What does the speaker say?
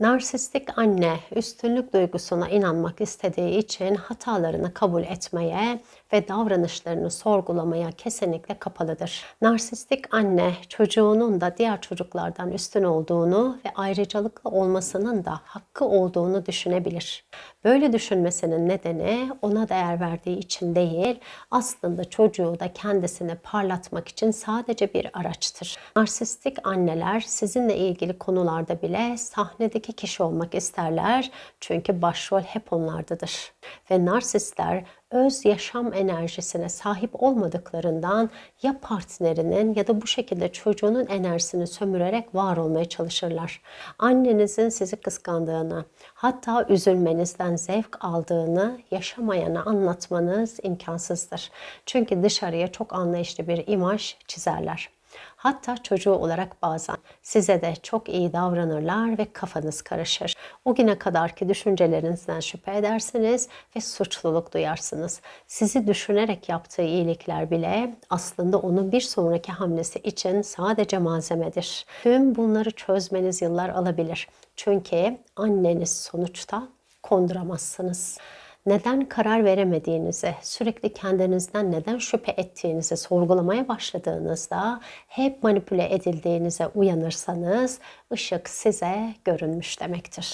Narsistik anne üstünlük duygusuna inanmak istediği için hatalarını kabul etmeye ve davranışlarını sorgulamaya kesinlikle kapalıdır. Narsistik anne çocuğunun da diğer çocuklardan üstün olduğunu ve ayrıcalıklı olmasının da hakkı olduğunu düşünebilir. Böyle düşünmesinin nedeni ona değer verdiği için değil, aslında çocuğu da kendisini parlatmak için sadece bir araçtır. Narsistik anneler sizinle ilgili konularda bile sahnedeki kişi olmak isterler çünkü başrol hep onlardadır. Ve narsistler öz yaşam enerjisine sahip olmadıklarından ya partnerinin ya da bu şekilde çocuğunun enerjisini sömürerek var olmaya çalışırlar. Annenizin sizi kıskandığını, hatta üzülmenizden zevk aldığını yaşamayana anlatmanız imkansızdır. Çünkü dışarıya çok anlayışlı bir imaj çizerler. Hatta çocuğu olarak bazen size de çok iyi davranırlar ve kafanız karışır. O güne kadarki düşüncelerinizden şüphe edersiniz ve suçluluk duyarsınız. Sizi düşünerek yaptığı iyilikler bile aslında onun bir sonraki hamlesi için sadece malzemedir. Tüm bunları çözmeniz yıllar alabilir. Çünkü anneniz sonuçta konduramazsınız neden karar veremediğinizi, sürekli kendinizden neden şüphe ettiğinizi sorgulamaya başladığınızda hep manipüle edildiğinize uyanırsanız ışık size görünmüş demektir.